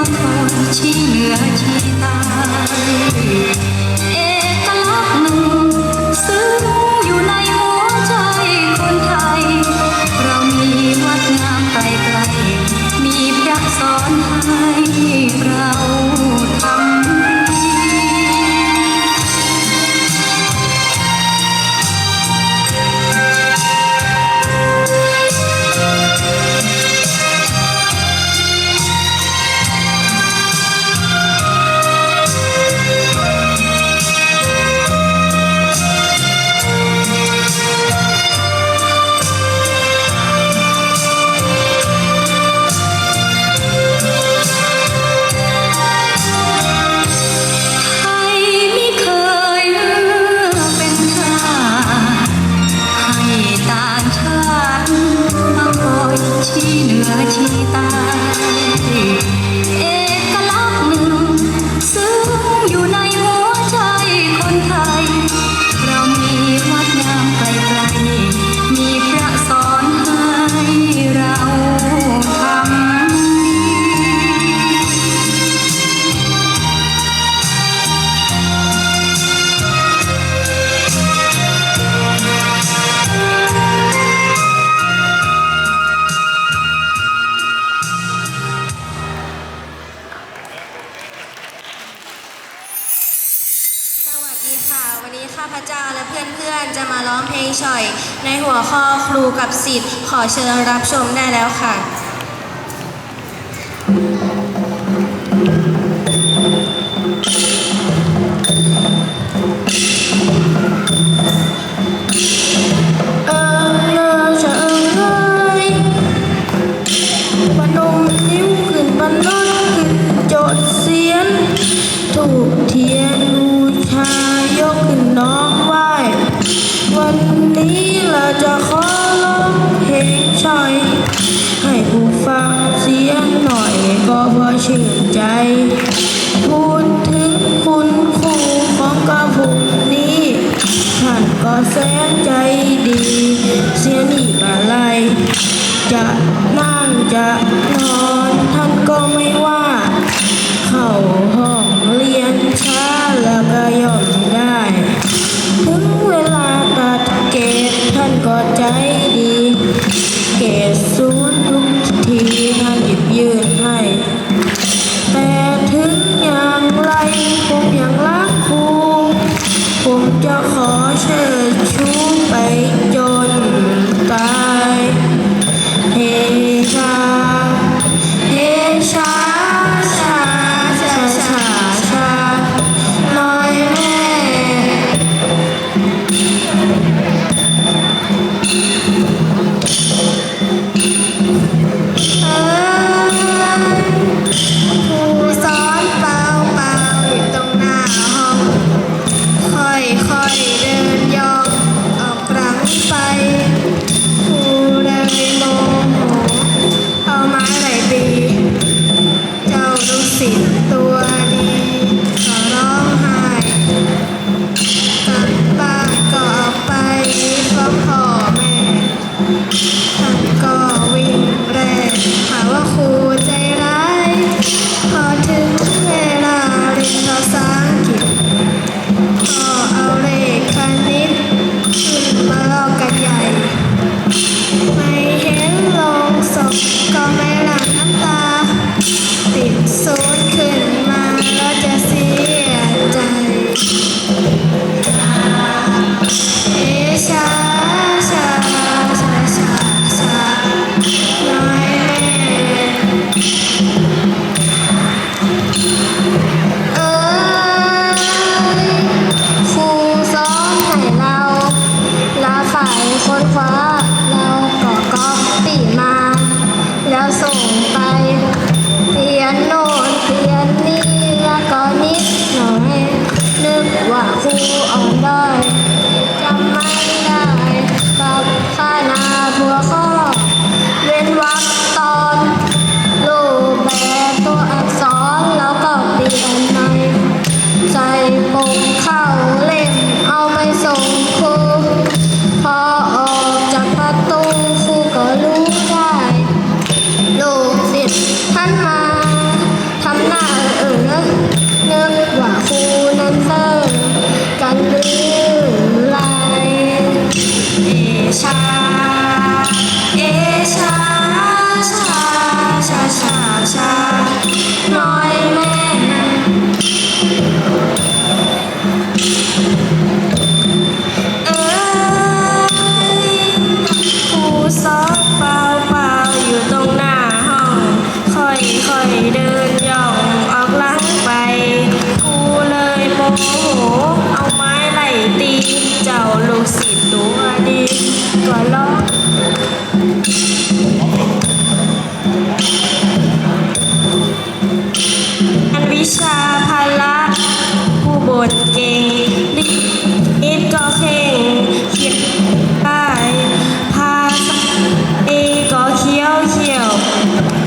ความตนที่เหลือที่ตาย ขอเชิญรับชมได้แล้วค่ะ แสนใจดี เสียนี่อะไร จะนั่งจะนอนท่านก็ไม่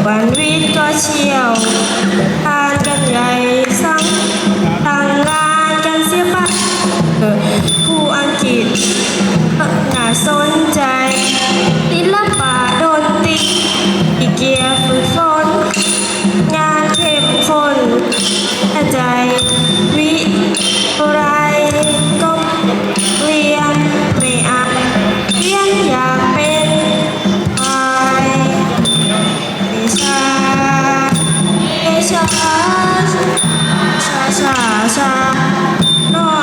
วันวิทย์ก็เชี่ยวทานกันใหญ่ ห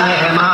মেহমান